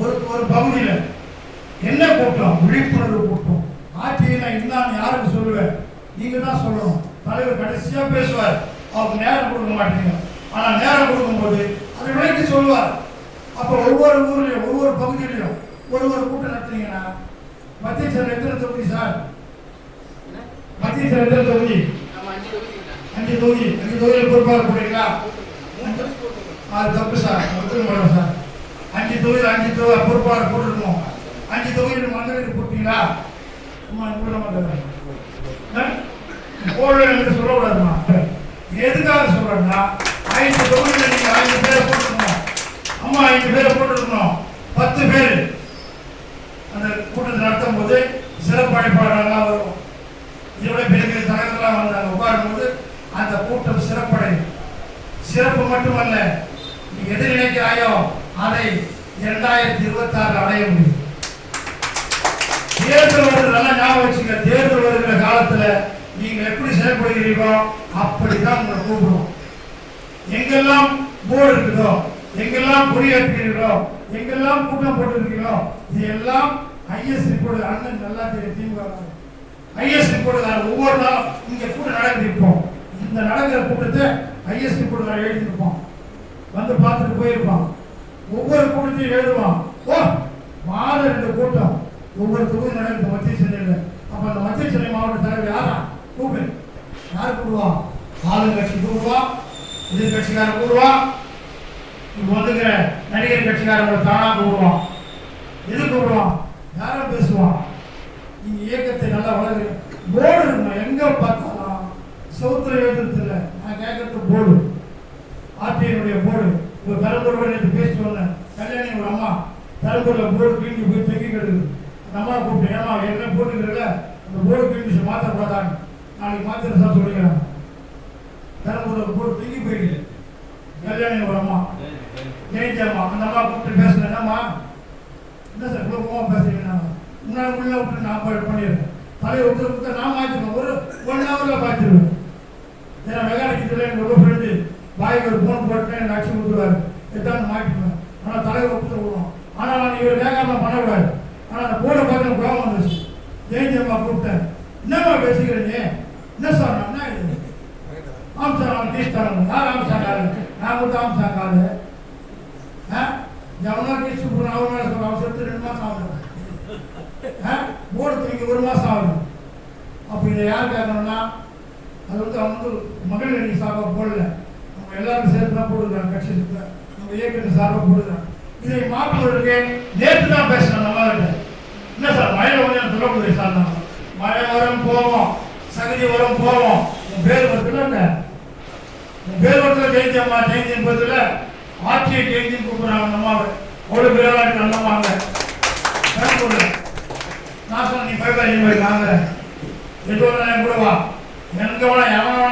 ஒரு ஒரு பகுதியில். என்ன கூட்டம்? விழிப்புணர்வு கூட்டம். ஆட்சியை நான் என்னன்னு யாருக்கு சொல்லுவேன் நீங்க தான் சொல்லணும். தலைவர் கடைசியாக பேசுவார். அவருக்கு நேரம் கொடுக்க மாட்டீங்க. ஆனால் நேரம் கொடுக்கும்போது அதை விளக்கி சொல்லுவார். அப்போ ஒவ்வொரு ஊர்லேயும் ஒவ்வொரு பகுதியிலையும் ஒரு ஒரு கூட்டம் நடத்துனீங்கன்னா மத்திய சார் எத்தனை தொகுதி சார்? மத்திய சார் எத்தனை தொகுதி? அஞ்சு தொகுதி. அஞ்சு தொகுதியில் பொறுப்பாக போடுறீங்களா? அது தப்பு சார். ஒத்துக்க மாட்டோம் சார். அஞ்சு தொகுதியில் அஞ்சு தொகுதி பொறுப்பாளர் போட்டிருக்கோம். அஞ்சு தொகுதியில் மந்திரிக்கு போட்டீங்களா? சும்மா கூட மாட்டேன் போடல என்று சொல்லக்கூடாதுமா எதுக்காக சொல்றேன்னா ஐந்து தொகுதியில் நீங்கள் ஐந்து பேரை போட்டுருக்கணும். அம்மா ஐந்து பேரை போட்டுருக்கணும். பத்து பேர். அந்த கூட்டத்தை நடத்தும் போது சிறப்பு வரும். இதோட பெரிய பெரிய தலைவர்கள்லாம் வந்தாங்க உட்காரும்போது அந்த கூட்டம் சிறப்படை சிறப்பு மட்டுமல்ல நீ எது நினைக்கிறாயோ அதை இரண்டாயிரத்தி இருபத்தி ஆறு அடைய முடியும். தேர்தல் வருது நல்லா ஞாபகம் வச்சுங்க. தேர்தல் வருகிற காலத்துல நீங்க எப்படி செயல்படுகிறீர்களோ அப்படிதான் உங்களை கூப்பிடுவோம். எங்கெல்லாம் போர்டு இருக்குதோ எங்கெல்லாம் கொடியேற்றுகிறீர்களோ எங்கெல்லாம் கூட்டம் போட்டுருக்கீங்களோ இது எல்லாம் ஐஎஸ் ரிப்போர்ட் அண்ணன் நல்லா தெரியும் திமுக ஐஎஸ் ரிப்போர்ட் ஒவ்வொரு நாளும் இங்கே கூட்டம் நடந்திருப்போம் இந்த நடக்கிற கூட்டத்தை ஐஎஸ் ரிப்போர்ட் எழுதியிருப்போம். வந்து பார்த்துட்டு போயிருப்பான். ஒவ்வொரு கூட்டத்தையும் எழுதுவான் ஓ மாத ரெண்டு கூட்டம். ஒவ்வொரு தொகுதி நடக்குது மத்திய சென்னையில் அப்ப அந்த மத்திய சென்னை மாவட்ட தலைவர் யாரா? கூப்பிடு. யார் கூடுவா ஆளுங்கட்சி கூடுவா எதிர்கட்சிக்காரன் கூடுவா இப்போ வந்துக்கிற நடிகர் கட்சிக்காரங்களை தானா கூடுவான் எது கூடுவான் யாரை பேசுவான் நீங்கள் இயக்கத்தை நல்லா வளர்க்குறீங்க போர்டு இருக்கணும் எங்கே பார்த்தாலும். சவுத்துல எழுதுறது இல்லை நான் கேட்கறது போர்டு. ஆர்டிஐனுடைய போர்டு. இப்போ பெரம்பூர் நேற்று பேசிட்டு வந்தேன் கல்யாணி ஒரு அம்மா பெரம்பூரில் போர்டு கிழிஞ்சு போய் தங்கி கிடக்குது. அந்த அம்மா கூப்பிட்டு ஏமா என்ன போட்டுக்கிறல அந்த போர்டு கிழிஞ்சு மாற்றக்கூடாதான்னு நாளைக்கு மாத்திர சார் சொல்லிக்கிறேன் பெரம்பூரில் போர்டு தங்கி போயிடுது கல்யாணி ஒரு அம்மா ஜெயந்தி அம்மா அந்த அம்மா கூப்பிட்டு பேசுனேன் என்ன சார் இவ்வளோ கோவமா பேசுறீங்க? முன்னாடி உள்ள விட்டு நான் பண்ணிடுறேன். தலையை விட்டு விட்டு நான் மாற்றிடுவேன் ஒரு ஒன் ஹவரில் மாற்றிடுவேன் ஏன்னா மெகானிக்கு எங்கள் ஒரு ஃப்ரெண்டு பாய்க்கு ஒரு ஃபோன் போட்டு எனக்கு கொடுத்துருவாரு. எத்தாந்து மாட்டிடுவேன் ஆனால் தலைவர் ஒப்புத்து விடுவோம் ஆனால் நான் இவர் வேகாமல் பண்ணக்கூடாது. ஆனால் அந்த போர்டை பார்த்து எனக்கு கோபம் வந்துச்சு ஜெயந்தி அம்மா கூப்பிட்டேன்? என்னம்மா பேசுகிறீங்க என்ன சார் நான் என்ன ஆம் சார் அவன் டீஸ் தரணும் யார் ஆம் சார் ஆளு நான் கொடுத்த ஆம் சார் ஆ? எவனா டீஸ் கொடுக்கணும் அவனால சொல்ல அவன் செத்து ரெண்டு மாதம் ஆகணும் போர்டு தூக்கி ஒரு மாதம் ஆகணும் அப்போ இதை யார் கேட்கணும்னா அது வந்து அவங்க வந்து மகளிர் அணி சார்பாக போடல. எல்லாரும் சேர்த்து தான் போடுறாங்க கட்சி நம்ம இயக்கத்தை சார்பாக போடுறாங்க. இதை மாற்றுவதற்கு நேற்று தான் பேசினேன் நல்லா இருக்கு என்ன சார் மழை வந்து எனக்கு சொல்லக்கூடிய சார் நான் மழை வரும் போவோம். சகதி வரும் போவோம். உன் பேர் வருதுல என் உன் பேர் வருதுல ஜெயந்தி அம்மா ஜெயந்தி என்பதுல ஆட்சியை ஜெயந்தி கூப்பிடுறாங்க அந்த அம்மாவை அவ்வளோ பேராக இருக்கு நான் சொன்னேன் நீ போய் நீ போய் வாங்க எது என் கூட வா. எங்க வேணா எவன